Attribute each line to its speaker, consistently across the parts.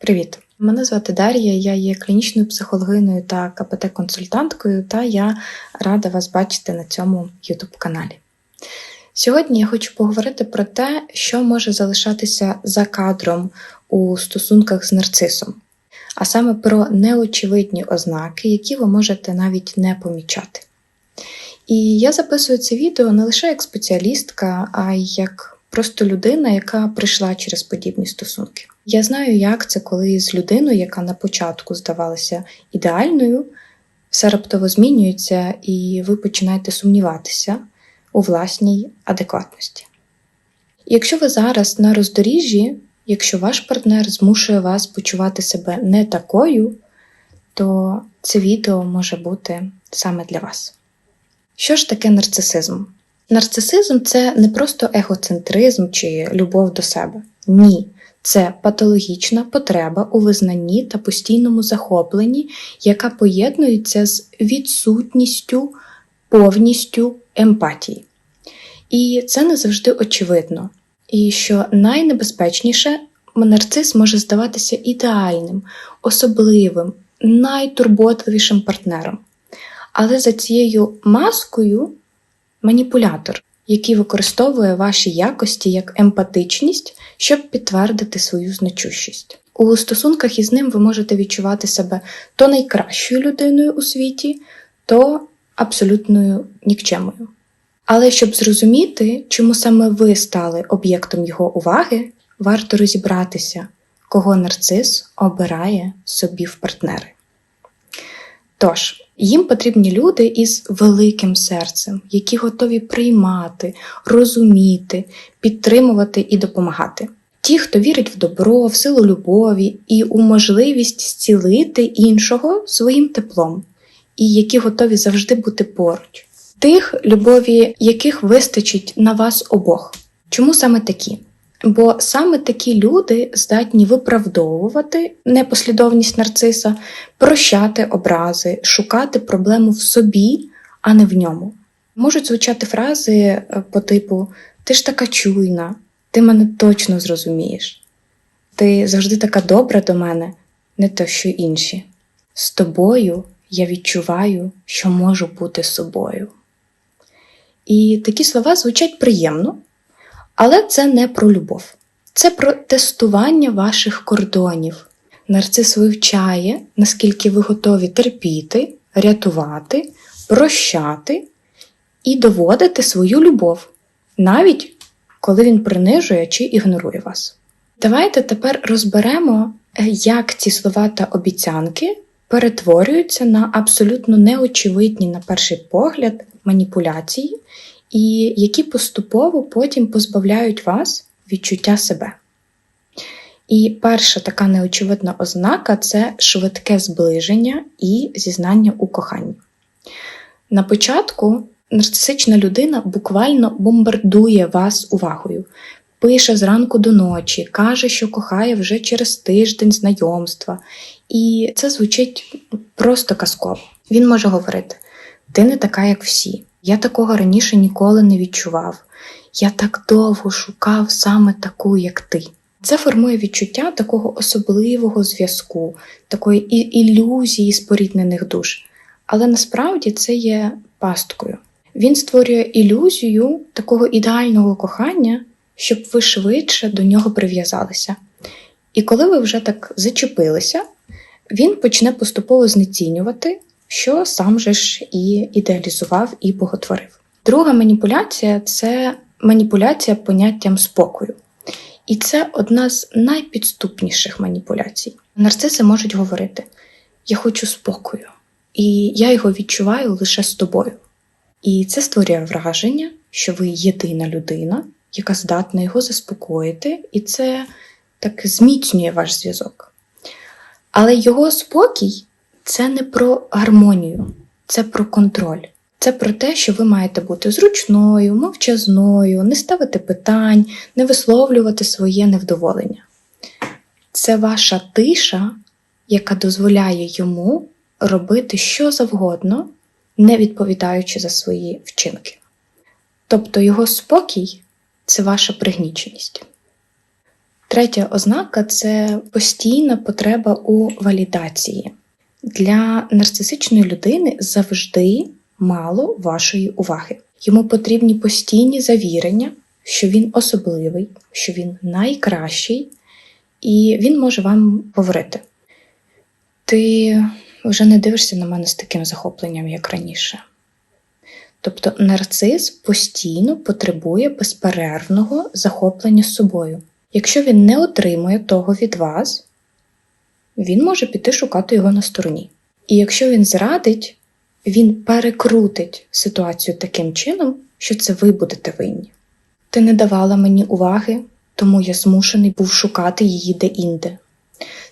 Speaker 1: Привіт! Мене звати Дар'я, я є клінічною психологиною та КПТ-консультанткою, та я рада вас бачити на цьому YouTube каналі. Сьогодні я хочу поговорити про те, що може залишатися за кадром у стосунках з нарцисом, а саме про неочевидні ознаки, які ви можете навіть не помічати. І я записую це відео не лише як спеціалістка, а й як просто людина, яка прийшла через подібні стосунки. Я знаю, як це, коли з людиною, яка на початку здавалася ідеальною, все раптово змінюється, і ви починаєте сумніватися у власній адекватності. Якщо ви зараз на роздоріжжі, якщо ваш партнер змушує вас почувати себе не такою, то це відео може бути саме для вас. Що ж таке нарцисизм? Нарцисизм це не просто егоцентризм чи любов до себе. Ні, це патологічна потреба у визнанні та постійному захопленні, яка поєднується з відсутністю повністю емпатії. І це не завжди очевидно. І що найнебезпечніше, нарцис може здаватися ідеальним, особливим, найтурботливішим партнером. Але за цією маскою маніпулятор, який використовує ваші якості як емпатичність, щоб підтвердити свою значущість. У стосунках із ним ви можете відчувати себе то найкращою людиною у світі, то абсолютною нікчемою. Але щоб зрозуміти, чому саме ви стали об'єктом його уваги, варто розібратися, кого нарцис обирає собі в партнери. Тож, їм потрібні люди із великим серцем, які готові приймати, розуміти, підтримувати і допомагати. Ті, хто вірить в добро, в силу любові і у можливість зцілити іншого своїм теплом, і які готові завжди бути поруч, тих, любові яких вистачить на вас обох. Чому саме такі? Бо саме такі люди здатні виправдовувати непослідовність нарциса, прощати образи, шукати проблему в собі, а не в ньому. Можуть звучати фрази е, по типу Ти ж така чуйна, ти мене точно зрозумієш. Ти завжди така добра до мене, не то що інші. З тобою я відчуваю, що можу бути собою. І такі слова звучать приємно. Але це не про любов, це про тестування ваших кордонів. Нарцис вивчає, наскільки ви готові терпіти, рятувати, прощати і доводити свою любов, навіть коли він принижує чи ігнорує вас. Давайте тепер розберемо, як ці слова та обіцянки перетворюються на абсолютно неочевидні, на перший погляд, маніпуляції і які поступово потім позбавляють вас відчуття себе. І перша така неочевидна ознака це швидке зближення і зізнання у коханні. На початку нарцисична людина буквально бомбардує вас увагою, пише зранку до ночі, каже, що кохає вже через тиждень знайомства, і це звучить просто казково. Він може говорити: ти не така, як всі. Я такого раніше ніколи не відчував. Я так довго шукав саме таку, як ти. Це формує відчуття такого особливого зв'язку, такої ілюзії споріднених душ. Але насправді це є пасткою. Він створює ілюзію такого ідеального кохання, щоб ви швидше до нього прив'язалися. І коли ви вже так зачепилися, він почне поступово знецінювати що сам же ж і ідеалізував і боготворив. Друга маніпуляція це маніпуляція поняттям спокою. І це одна з найпідступніших маніпуляцій. Нарциси можуть говорити: Я хочу спокою, і я його відчуваю лише з тобою. І це створює враження, що ви єдина людина, яка здатна його заспокоїти, і це так зміцнює ваш зв'язок. Але його спокій це не про гармонію, це про контроль. Це про те, що ви маєте бути зручною, мовчазною, не ставити питань, не висловлювати своє невдоволення. Це ваша тиша, яка дозволяє йому робити що завгодно, не відповідаючи за свої вчинки. Тобто його спокій це ваша пригніченість. Третя ознака це постійна потреба у валідації. Для нарцисичної людини завжди мало вашої уваги. Йому потрібні постійні завірення, що він особливий, що він найкращий, і він може вам говорити: ти вже не дивишся на мене з таким захопленням, як раніше. Тобто нарцис постійно потребує безперервного захоплення собою. Якщо він не отримує того від вас, він може піти шукати його на стороні. І якщо він зрадить, він перекрутить ситуацію таким чином, що це ви будете винні. Ти не давала мені уваги, тому я змушений був шукати її де-інде.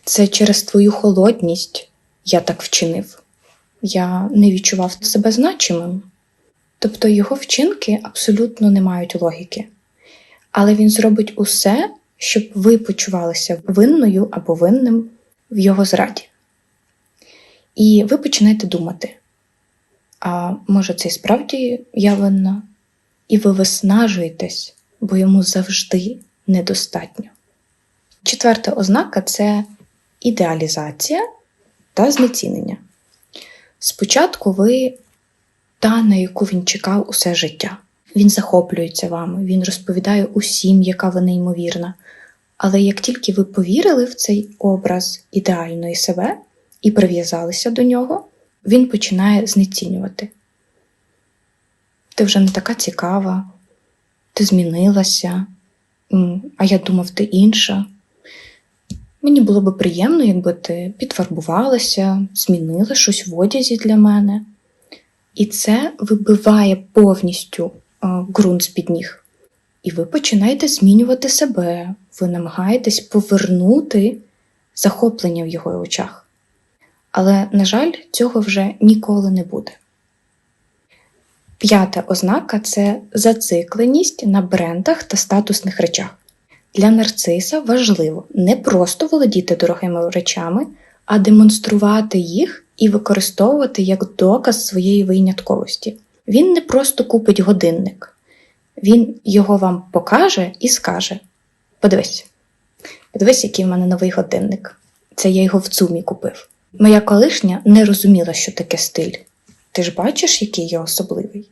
Speaker 1: Це через твою холодність я так вчинив. Я не відчував себе значимим. Тобто його вчинки абсолютно не мають логіки. Але він зробить усе, щоб ви почувалися винною або винним в його зраді. І ви починаєте думати: а може, це і справді я винна? І ви виснажуєтесь, бо йому завжди недостатньо. Четверта ознака це ідеалізація та знецінення. Спочатку ви та, на яку він чекав усе життя. Він захоплюється вами, він розповідає усім, яка ви неймовірна. Але як тільки ви повірили в цей образ ідеальної себе і прив'язалися до нього, він починає знецінювати. Ти вже не така цікава, ти змінилася, а я думав, ти інша. Мені було би приємно, якби ти підфарбувалася, змінила щось в одязі для мене. І це вибиває повністю ґрунт з-під ніг. І ви починаєте змінювати себе, ви намагаєтесь повернути захоплення в його очах. Але, на жаль, цього вже ніколи не буде. П'ята ознака це зацикленість на брендах та статусних речах. Для нарциса важливо не просто володіти дорогими речами, а демонструвати їх і використовувати як доказ своєї винятковості. Він не просто купить годинник, він його вам покаже і скаже: Подивись, подивись, який в мене новий годинник. Це я його в цумі купив. Моя колишня не розуміла, що таке стиль. Ти ж бачиш, який я особливий?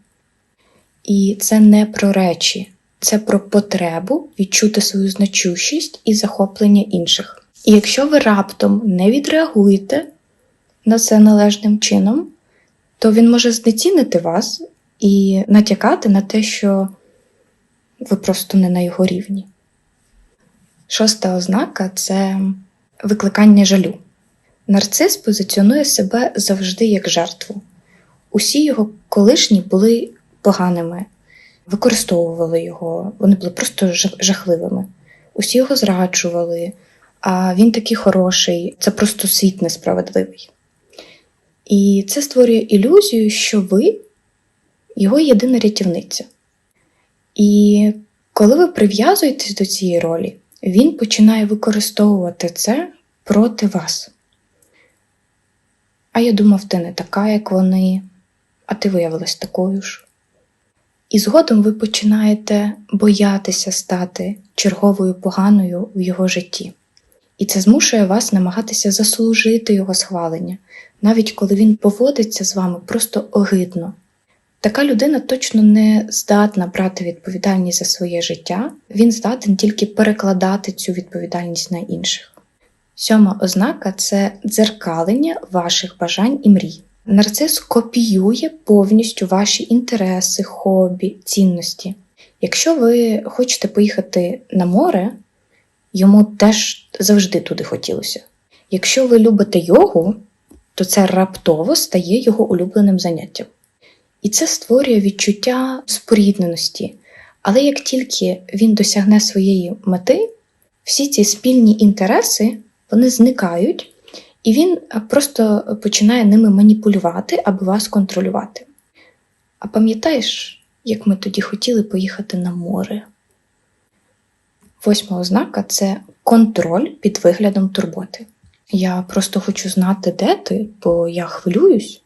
Speaker 1: І це не про речі, це про потребу відчути свою значущість і захоплення інших. І якщо ви раптом не відреагуєте на це належним чином, то він може знецінити вас і натякати на те, що ви просто не на його рівні. Шоста ознака це викликання жалю. Нарцис позиціонує себе завжди як жертву. Усі його колишні були поганими, використовували його, вони були просто жахливими. Усі його зраджували, а він такий хороший, це просто світ несправедливий. І це створює ілюзію, що ви його єдина рятівниця. І коли ви прив'язуєтесь до цієї ролі, він починає використовувати це проти вас. А я думав, ти не така, як вони, а ти виявилась такою ж. І згодом ви починаєте боятися стати черговою поганою в його житті. І це змушує вас намагатися заслужити його схвалення, навіть коли він поводиться з вами просто огидно. Така людина точно не здатна брати відповідальність за своє життя, він здатен тільки перекладати цю відповідальність на інших. Сьома ознака це дзеркалення ваших бажань і мрій. Нарцис копіює повністю ваші інтереси, хобі, цінності. Якщо ви хочете поїхати на море, йому теж завжди туди хотілося. Якщо ви любите йогу, то це раптово стає його улюбленим заняттям. І це створює відчуття спорідненості. Але як тільки він досягне своєї мети, всі ці спільні інтереси вони зникають, і він просто починає ними маніпулювати, аби вас контролювати. А пам'ятаєш, як ми тоді хотіли поїхати на море? Восьма ознака це контроль під виглядом турботи. Я просто хочу знати, де ти, бо я хвилююсь.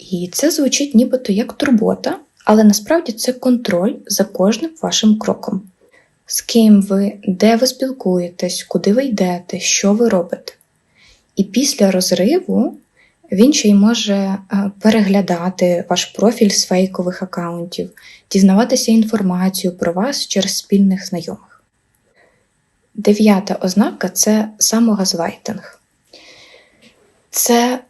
Speaker 1: І це звучить нібито як турбота, але насправді це контроль за кожним вашим кроком. з ким ви, де ви спілкуєтесь, куди ви йдете, що ви робите. І після розриву він ще й може е, переглядати ваш профіль з фейкових аккаунтів, дізнаватися інформацію про вас через спільних знайомих. Дев'ята ознака це самогазлайтинг. Це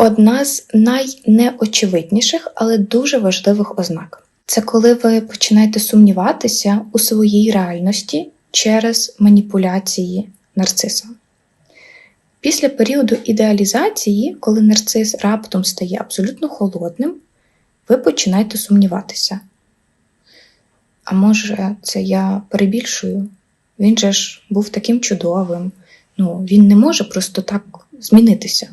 Speaker 1: одна з найнеочевидніших, але дуже важливих ознак. Це коли ви починаєте сумніватися у своїй реальності через маніпуляції нарцисом. Після періоду ідеалізації, коли нарцис раптом стає абсолютно холодним, ви починаєте сумніватися. А може, це я перебільшую? Він же ж був таким чудовим. Ну, він не може просто так змінитися.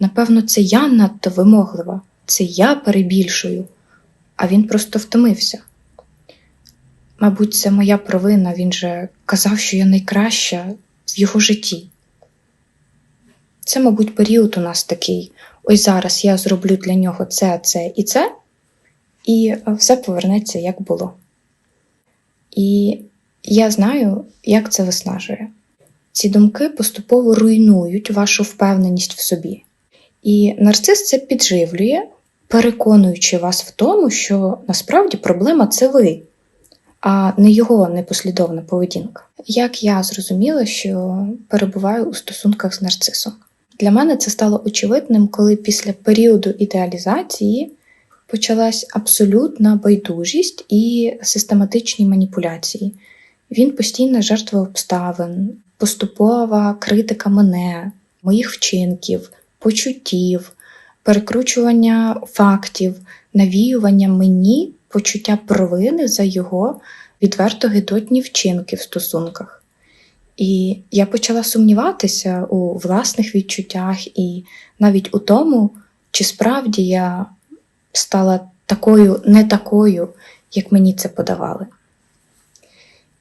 Speaker 1: Напевно, це я надто вимоглива, це я перебільшую, а він просто втомився. Мабуть, це моя провина, він же казав, що я найкраща в його житті. Це, мабуть, період у нас такий. Ось зараз я зроблю для нього це, це і це, і все повернеться, як було. І я знаю, як це виснажує. Ці думки поступово руйнують вашу впевненість в собі. І нарцис це підживлює, переконуючи вас в тому, що насправді проблема це ви, а не його непослідовна поведінка. Як я зрозуміла, що перебуваю у стосунках з нарцисом. Для мене це стало очевидним, коли після періоду ідеалізації почалась абсолютна байдужість і систематичні маніпуляції. Він постійно жертвував обставин, поступова критика мене, моїх вчинків, почуттів, перекручування фактів, навіювання мені почуття провини за його відверто гидотні вчинки в стосунках. І я почала сумніватися у власних відчуттях і навіть у тому, чи справді я стала такою не такою, як мені це подавали.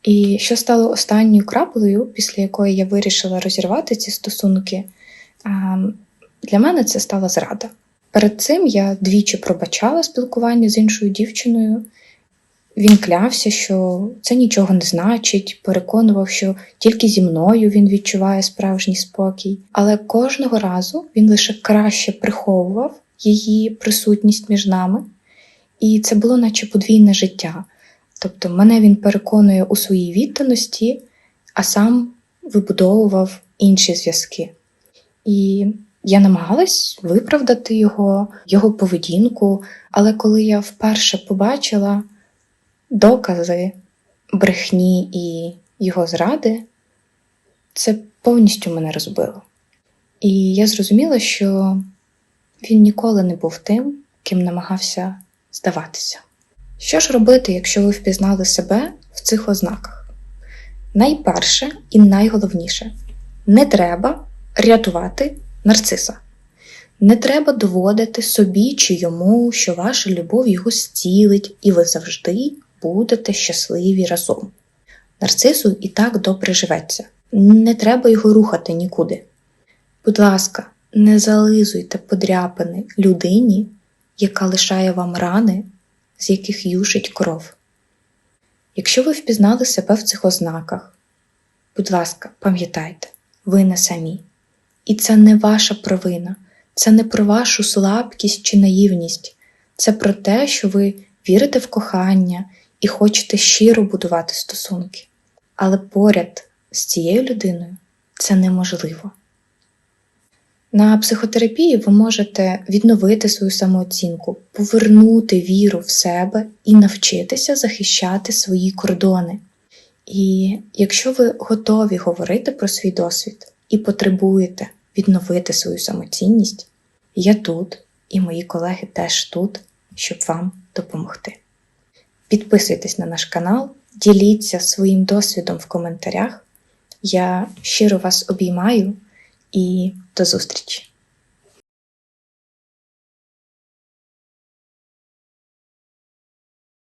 Speaker 1: І що стало останньою краплею, після якої я вирішила розірвати ці стосунки, для мене це стала зрада. Перед цим я двічі пробачала спілкування з іншою дівчиною. Він клявся, що це нічого не значить, переконував, що тільки зі мною він відчуває справжній спокій, але кожного разу він лише краще приховував її присутність між нами, і це було наче подвійне життя. Тобто мене він переконує у своїй відданості, а сам вибудовував інші зв'язки. І я намагалась виправдати його, його поведінку, але коли я вперше побачила докази брехні і його зради, це повністю мене розбило. І я зрозуміла, що він ніколи не був тим, ким намагався здаватися. Що ж робити, якщо ви впізнали себе в цих ознаках? Найперше і найголовніше не треба рятувати нарциса. Не треба доводити собі чи йому, що ваша любов його зцілить, і ви завжди будете щасливі разом. Нарцису і так добре живеться. Не треба його рухати нікуди. Будь ласка, не зализуйте подряпини людині, яка лишає вам рани, з яких юшить кров. Якщо ви впізнали себе в цих ознаках, будь ласка, пам'ятайте, ви не самі. І це не ваша провина, це не про вашу слабкість чи наївність, це про те, що ви вірите в кохання і хочете щиро будувати стосунки. Але поряд з цією людиною це неможливо. На психотерапії ви можете відновити свою самооцінку, повернути віру в себе і навчитися захищати свої кордони. І якщо ви готові говорити про свій досвід і потребуєте відновити свою самоцінність, я тут і мої колеги теж тут, щоб вам допомогти. Підписуйтесь на наш канал, діліться своїм досвідом в коментарях. Я щиро вас обіймаю і до зустрічі!